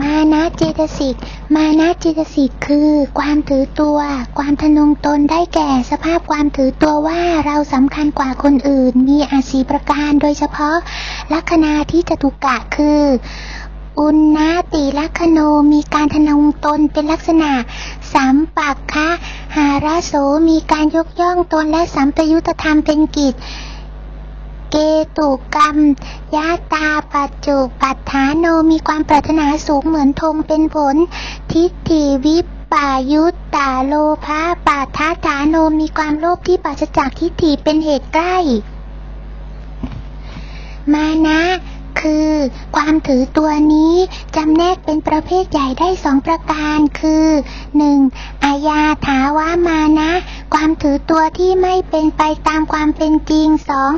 มานะเจตสิก มานะเจตสิกคือ ความถือตัว ความทะนงตนได้แก่สภาพความถือตัวว่าเราสำคัญกว่าคนอื่น มีอาศีประการโดยเฉพาะ ลัคนาที่จตุกะคือ อุณนาติลัคโนมีการทะนงตนเป็นลักษณะสัมปักคะหาราโสมีการยกย่องตนและสัมปยุตธรรมเป็นกิจ ตุกรรมยาตาปัจจุปัฏฐานโนมีความปรารถนาสูงเหมือนธงเป็นผล ทิฏฐิวิปปายุตตาโลภาปาทาฐานโนมีความโลภที่ปราศจากทิฏฐิเป็นเหตุใกล้ มานะ คือ ความถือตัวนี้จำแนกเป็นประเภทใหญ่ได้สองประการคือ 1. อาญาถาวามานะ ความถือตัวที่ไม่เป็นไปตามความเป็นจริง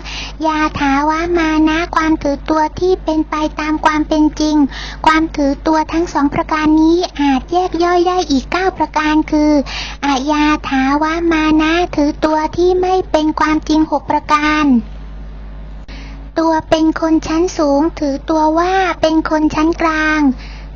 2. ยาถาวามานะ ความถือตัวที่เป็นไปตามความเป็นจริง ความถือตัวทั้งสองประการนี้อาจแยกย่อยได้อีก 9 ประการคืออาญาถาวามานะถือตัวที่ไม่เป็นความจริง 6 ประการ ตัวเป็นคนชั้นสูง ถือตัวว่าเป็นคนชั้นกลาง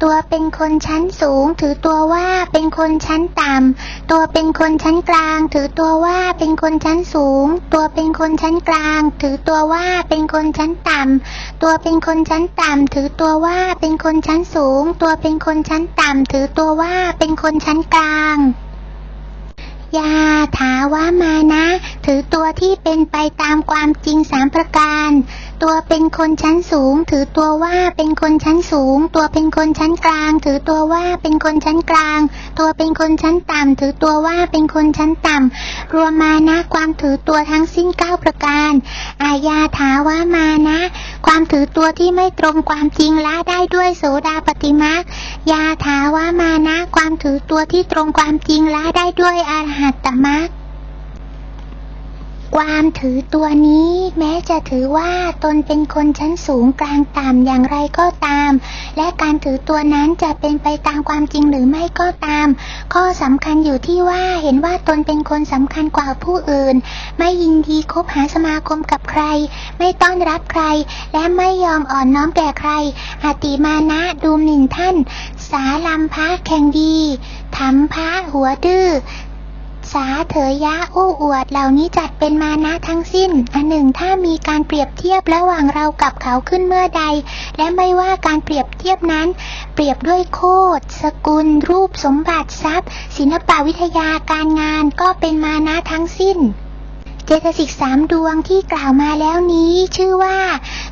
ตัวเป็นคนชั้นสูง ถือตัวว่าเป็นคนชั้นต่ำ ตัวเป็นคนชั้นกลาง ถือตัวว่าเป็นคนชั้นสูง ตัวเป็นคนชั้นกลาง ถือตัวว่าเป็นคนชั้นต่ำ ตัวเป็นคนชั้นต่ำ ถือตัวว่าเป็นคนชั้นสูง ตัวเป็นคนชั้นต่ำ ถือตัวว่าเป็นคนชั้นกลาง ยาถาวามานะ ถือตัวที่เป็นไปตามความจริงสามประการ ตัวเป็นคนชั้นสูง ถือตัวว่าเป็นคนชั้นสูง ตัวเป็นคนชั้นกลาง ถือตัวว่าเป็นคนชั้นกลาง ตัวเป็นคนชั้นต่ำถือตัวว่าเป็นคนชั้นต่ำรวมมานะความถือตัวทั้งสิ้นเก้าประการ อาญาถาวามานะ ความถือตัวที่ไม่ตรงความจริงละได้ด้วยโสดาปฏิมากยาถาวามานะ ความถือตัวที่ตรงความจริงละได้ด้วยอรหัตตมักค ความถือตัวนี้ แม้จะถือว่าตนเป็นคนชั้นสูงกลางต่ำอย่างไรก็ตาม และการถือตัวนั้นจะเป็นไปตามความจริงหรือไม่ก็ตาม ข้อสำคัญอยู่ที่ว่าเห็นว่าตนเป็นคนสำคัญกว่าผู้อื่น ไม่ยินดีคบหาสมาคมกับใคร ไม่ต้อนรับใคร และไม่ยอมอ่อนน้อมแก่ใครอติมานะดูหมิ่นท่าน สาลัมพะแข่งดีทำพะหัวดื้อ สาเถยยะอู้อวดเหล่านี้จัดเป็นมานะทั้งสิ้น อันหนึ่งถ้ามีการเปรียบเทียบระหว่างเรากับเขาขึ้นเมื่อใด และไม่ว่าการเปรียบเทียบนั้น เปรียบด้วยโคดสกุล รูปสมบัติทรัพย์ ศิลปวิทยาการงานก็เป็นมานะทั้งสิ้น เจตสิกสามดวงที่กล่าวมาแล้วนี้ ชื่อว่า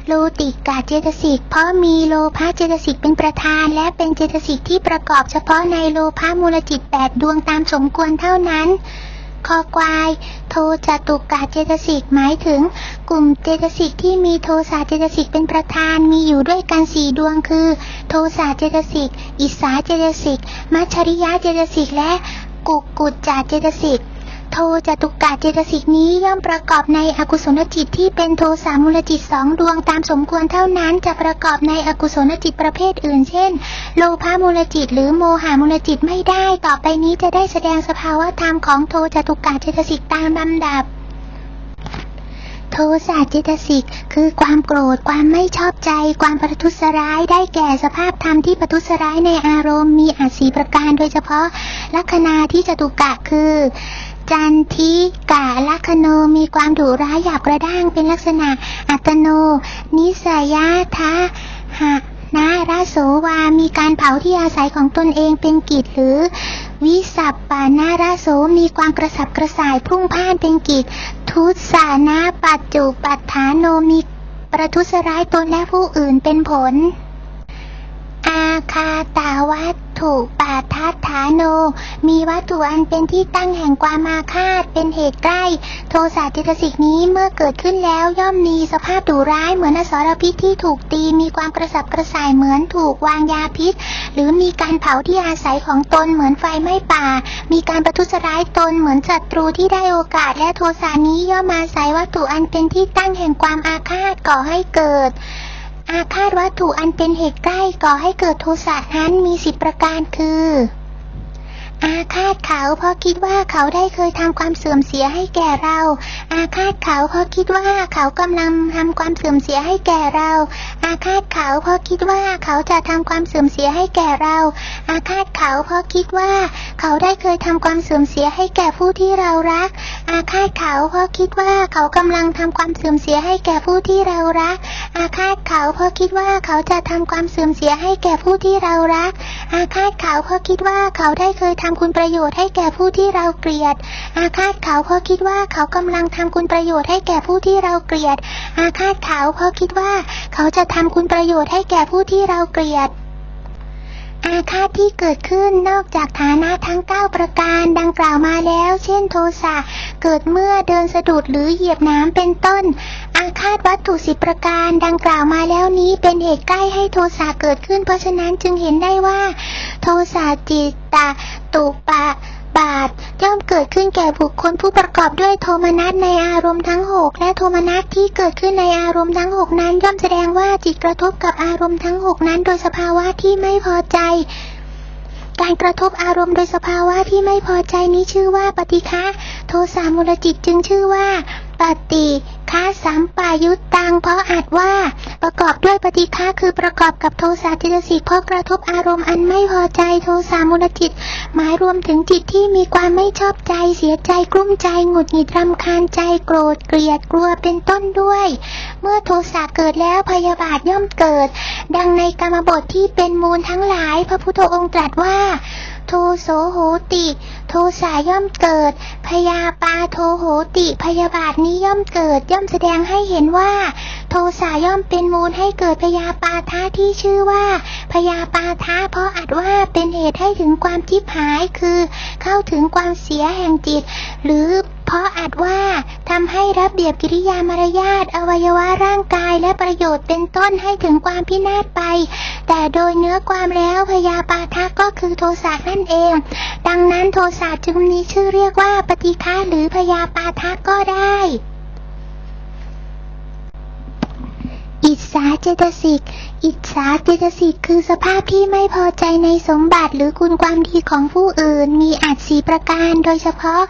โลติกาเจตสิก เพราะมีโลภะเจตสิกเป็นประธาน และเป็นเจตสิกที่ประกอบเฉพาะในโลภะมูลจิตแปดดวงตามสมควรเท่านั้นคอควาย โทจตุกาเจตสิกหมายถึง กลุ่มเจตสิกที่มีโทสาเจตสิกเป็นประธานมีอยู่ด้วยกันสี่ดวงคือ โทสาเจตสิก อิสาเจตสิก มัชชริยะเจตสิกและกุกกุจจาเจตสิก โทจตุกะเจตสิกนี้ย่อมประกอบในอกุศลจิตที่เป็นโทสามูลจิตสองดวงตามสมควรเท่านั้นจะประกอบในอกุศลจิตประเภทอื่น เช่น โลภามูลจิต หรือโมหามูลจิตไม่ได้ ต่อไปนี้จะได้แสดงสภาวะธรรมของโทจตุกะเจตสิกตามลำดับโทสะเจตสิกคือความโกรธความไม่ชอบใจ ความประทุษร้ายได้แก่สภาพธรรมที่ประทุษร้ายในอารมณ์มีอาจสีประการโดยเฉพาะลัคนาที่จตุกะคือ จันทิกาลัคโนมีความดุร้ายหยาบกระด้างเป็นลักษณะอัตโน นิสยาทะหะนาราโสวา มีการเผาที่อาศัยของตนเองเป็นกิจหรือ วิสัปปานาราโสมีความกระสับกระส่ายพุ่งพ่านเป็นกิจ ทุสานาปัจจุปัฏฐานโนมีประทุษร้ายตนและผู้อื่นเป็นผล อาคาตาวัต ถุปาทัฏฐานโน มีวัตถุอันเป็นที่ตั้งแห่งความอาฆาตเป็นเหตุใกล้ โทสะเจตสิกนี้เมื่อเกิดขึ้นแล้วย่อมมีสภาพดุร้ายเหมือนอสรพิษที่ถูกตีมีความกระสับกระส่ายเหมือนถูกวางยาพิษ หรือมีการเผาที่อาศัยของตนเหมือนไฟไหม้ป่า มีการประทุษร้ายตนเหมือนศัตรูที่ได้โอกาสและโทสานี้ย่อมอาศัยวัตถุอันเป็นที่ตั้งแห่งความอาฆาตก่อให้เกิด อาฆาตวัตถุอันเป็นเหตุใกล้ก่อให้เกิดโทสะนั้นมีสิบประการคือ อาฆาตเขาเพราะคิดว่าเขาได้เคยทำความเสื่อมเสียให้แก่เรา อาฆาตเขาเพราะคิดว่าเขากำลังทำความเสื่อมเสียให้แก่เรา อาฆาตเขาเพราะคิดว่าเขาจะทำความเสื่อมเสียให้แก่เรา อาฆาตเขาเพราะคิดว่า เขาได้เคยทำความเสื่อมเสียให้แก่ผู้ที่เรารัก อาฆาตเขาเพราะคิดว่าเขากำลังทำความเสื่อมเสียให้แก่ผู้ที่เรารัก อาฆาตเขาเพราะคิดว่าเขาจะทำความเสื่อมเสียให้แก่ผู้ที่เรารัก อาฆาตเขาเพราะคิดว่าเขาได้เคยทำคุณประโยชน์ให้แก่ผู้ที่เราเกลียด อาฆาตเขาเพราะคิดว่าเขากำลังทำคุณประโยชน์ให้แก่ผู้ที่เราเกลียด อาฆาตเขาเพราะคิดว่า เขาจะทำคุณประโยชน์ให้แก่ผู้ที่เราเกลียด อาฆาตที่เกิดขึ้นนอกจากฐานะทั้ง 9 ประการดังกล่าวมาแล้ว เช่นโทสะเกิดเมื่อเดินสะดุดหรือเหยียบน้ำเป็นต้น อาฆาตวัตถุสิบประการดังกล่าวมาแล้วนี้เป็นเหตุใกล้ให้โทสะเกิดขึ้น เพราะฉะนั้นจึงเห็นได้ว่า โทสะจิตตะตุปะ บาท ย่อมเกิดขึ้นแก่บุคคลผู้ประกอบด้วยโทมนัสในอารมณ์ทั้งหกและโทมนัสที่เกิดขึ้นในอารมณ์ทั้งหกนั้น ย่อมแสดงว่าจิตกระทบกับอารมณ์ทั้งหกนั้น โดยสภาวะที่ไม่พอใจ การกระทบอารมณ์โดยสภาวะที่ไม่พอใจนี้ชื่อว่าปฏิฆะโทสามูลจิตจึงชื่อว่าปฏิฆะสัมปายุตตังเพราะอาจว่า ประกอบด้วยปฏิฆะคือประกอบกับโทสะจิตสิกเพราะกระทบอารมณ์อันไม่พอใจโทสามูลจิต หมายรวมถึงจิตที่มีความไม่ชอบใจเสียใจกลุ้มใจหงุดหงิดรำคาญใจโกรธเกลียดกลัวเป็นต้นด้วย เมื่อโทสะเกิดแล้วพยาบาทย่อมเกิด ดังในกรรมบทที่เป็นมูลทั้งหลาย พระพุทธองค์ตรัสว่า ทูโสโหติ โทสาย่อมเกิด พยาปาโทโหติ พยาบาทนี้ย่อมเกิด ย่อมแสดงให้เห็นว่า โทสาย่อมเป็นมูลให้เกิดพยาปาทะที่ชื่อว่า พยาปาทะเพราะอาจว่าเป็นเหตุให้ถึงความทิพหายคือ เข้าถึงความเสียแห่งจิต หรือ เพราะอาจว่าทำให้ระเบียบกิริยามารยาทอวัยวะร่างกายและประโยชน์เป็นต้นให้ถึงความพินาศไป แต่โดยเนื้อความแล้วพยาปาทะก็คือโทสะนั่นเอง ดังนั้นโทสะจึงมีชื่อเรียกว่าปฏิฆาหรือพยาปาทะก็ได้ อิจฉาเจตสิก อิจฉาเจตสิกคือสภาพที่ไม่พอใจในสมบัติหรือคุณความดีของผู้อื่น มีอาจสีประการโดยเฉพาะ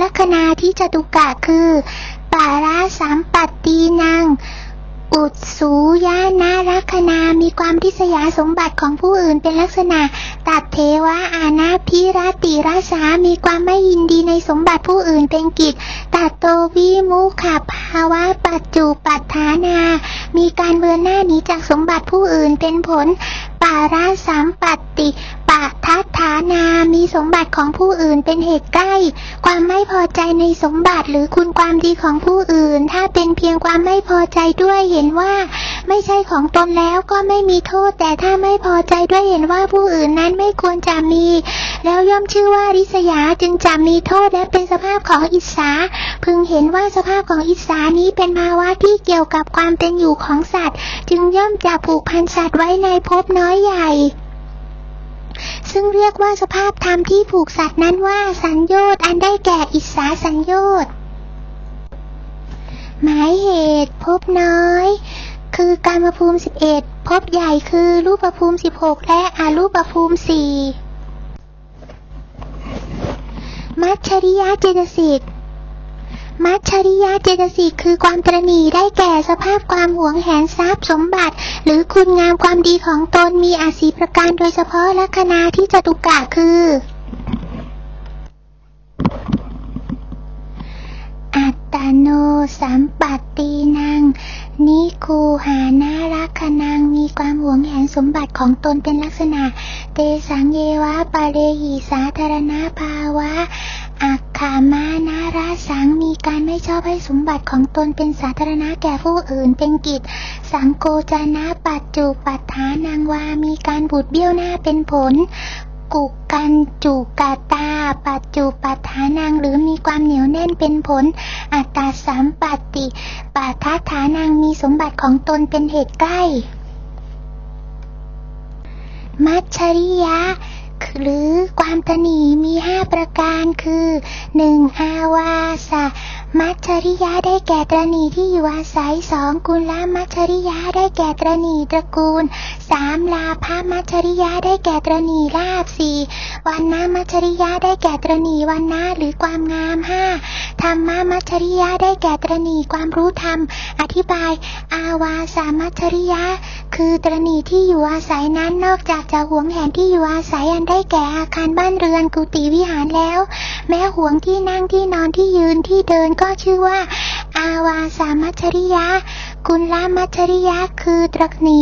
ลัคนาที่จตุกะคือปาราสามปัตตีนางอุดสูยานารัคนา มีความทิษยาสมบัติของผู้อื่นเป็นลักษณะ ตัดเทวะอาณาพิรติราสามีความไม่ยินดีในสมบัติผู้อื่นเป็นกิจ ตัดโตวิมุขภาวะปัจจุปัฏฐานา มีการเบือนหน้าหนีจากสมบัติผู้อื่นเป็นผล ปาราสามปัตติปะทัฏฐานามีสมบัติของผู้อื่นเป็นเหตุใกล้ ความไม่พอใจในสมบัติหรือคุณความดีของผู้อื่น ถ้าเป็นเพียงความไม่พอใจด้วยเห็นว่า ไม่ใช่ของตนแล้วก็ไม่มีโทษ แต่ถ้าไม่พอใจด้วยเห็นว่าผู้อื่นนั้นไม่ควรจะมี แล้วย่อมชื่อว่าริษยาจึงจะมีโทษและเป็นสภาพของอิสาพึงเห็นว่าสภาพของอิสานี้เป็นภาวะที่เกี่ยวกับความเป็นอยู่ของสัตว์ จึงย่อมจะผูกพันสัตว์ไว้ในภพน้อยใหญ่ ซึ่งเรียกว่าสภาพธรรมที่ผูกสัตว์นั้นว่าสัญโยชน์อันได้แก่อิสาสัญโยชน์หมายเหตุภพน้อย คือการมภูมิ 11ภพใหญ่คือรูปภูมิ 16 และอารูปภูมิ 4 มัชชริยะเจตสิก มัชริยะเจตสิกคือความตรณีได้แก่สภาพความหวงแหนทรัพย์สมบัติ หรือคุณงามความดีของตนมีอาศีประการโดยเฉพาะลัคนาที่จตุกะคืออัตโนสัมปัตตีนังนิคูหานารักขนังมีความหวงแหนสมบัติของตนเป็นลักษณะ เตสังเยวะปะเรหิสาธารณภาวะอัก ขามานาราสังมีการไม่ชอบให้สมบัติของตนเป็นสาธารณะแก่ผู้อื่นเป็นกิจ สังโกจานะปัจจุปัฏฐานังวา มีการบูดเบี้ยวหน้าเป็นผล กุกันจุกาตา ปัจจุปัฏฐานังหรือมีความเหนียวแน่นเป็นผล อัตตาสัมปัตติปัฏฐาฐานังมีสมบัติของตนเป็นเหตุใกล้ มัชชริยะ หรือความตนีมีห้าประการคือหนึ่งฮาวาสะ มัชชริยะได้แก่ตรณีที่อยู่อาศัยสองกุลมัชชริยะได้แก่ตรณีตระกูลสามลาภมัชชริยะได้แก่ตรณีลาบสี่วันนะมัจฉริยะได้แก่ตรณีวันนะหรือความงามห้าธรรมมัจฉริยะได้แก่ตรณีความรู้ธรรม อธิบาย อาวาสามัจฉริยะ คือตรณีที่อยู่อาศัยนั้นนอกจากจะหวงแหนที่อยู่อาศัยอันได้แก่อาคารบ้านเรือนกุฏิวิหารแล้ว แม้หวงที่นั่งที่นอนที่ยืนที่เดินก็ชื่อว่า อาวาสามัจฉริยะ กุลามัจฉริยะคือตระนี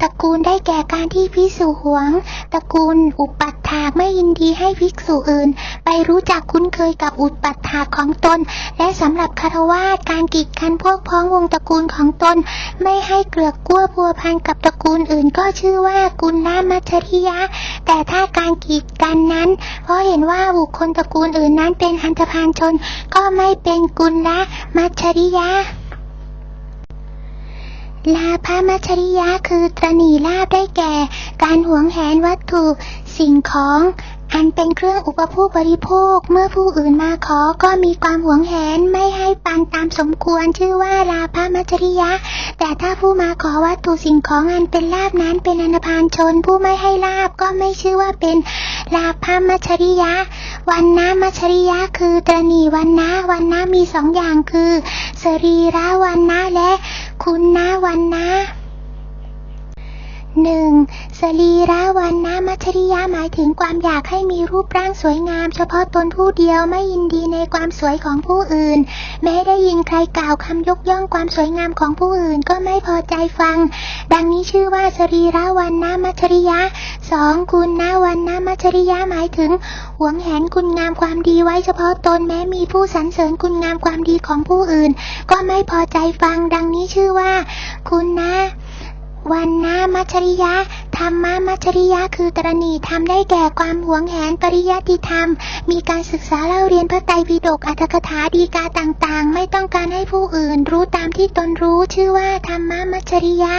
ตระกูลได้แก่การที่พิสุหวง ตระกูลอุปัฏฐากไม่ยินดีให้ภิกษุอื่น ไปรู้จักคุ้นเคยกับอุปัฏฐากของตน และสำหรับคารวาสการกีดกันพวกพ้องวงตระกูลของตน ไม่ให้เกลือกกลั้วพัวพันกับตระกูลอื่น ก็ชื่อว่ากุลามัจฉริยะ แต่ถ้าการกีดกันนั้น เพราะเห็นว่าบุคคลตระกูลอื่นนั้นเป็นอันธพาลชน ก็ไม่เป็นกุลละมัชริยะ ลาภมัจฉริยะคือตรณีลาบได้แก่ การหวงแหนวัตถุ สิ่งของ อันเป็นเครื่องอุปโภคบริโภค เมื่อผู้อื่นมาขอก็มีความหวงแหนไม่ให้ปันตามสมควรชื่อว่าลาภมัจฉริยะ แต่ถ้าผู้มาขอวัตถุสิ่งของอันเป็นลาบนั้นเป็นอนาพานชน ผู้ไม่ให้ลาบก็ไม่ชื่อว่าเป็นลาภมัจฉริยะวันนะมัจฉริยะคือตรณีวันนะวันนะมีสองอย่างคือ สรีระวันนะและ คุณนะวันนะ หนึ่งสรีระวันนะมัจฉริยะหมายถึงความอยากให้มีรูปร่างสวยงาม เฉพาะตนผู้เดียวไม่ยินดีในความสวยของผู้อื่น แม้ได้ยินใครกล่าวคำยกย่องความสวยงามของผู้อื่นก็ไม่พอใจฟัง ดังนี้ชื่อว่าสรีระวันนะมัจฉริยะสองคุณนะวันนะมัจฉริยะหมายถึง หวงแหนคุณงามความดีไว้เฉพาะตนแม้มีผู้สรรเสริญคุณงามความดีของผู้อื่น ก็ไม่พอใจฟัง ดังนี้ชื่อว่า คุณนะ วันนามัจฉริยะธรรมะมัจฉริยะคือตรณีทำได้แก่ความหวงแหนปริยัติธรรม มีการศึกษาเล่าเรียนพระไตรปิฎกอัตถกถาดีกาต่างๆ ไม่ต้องการให้ผู้อื่นรู้ตามที่ตนรู้ชื่อว่าธรรมะมัจฉริยะ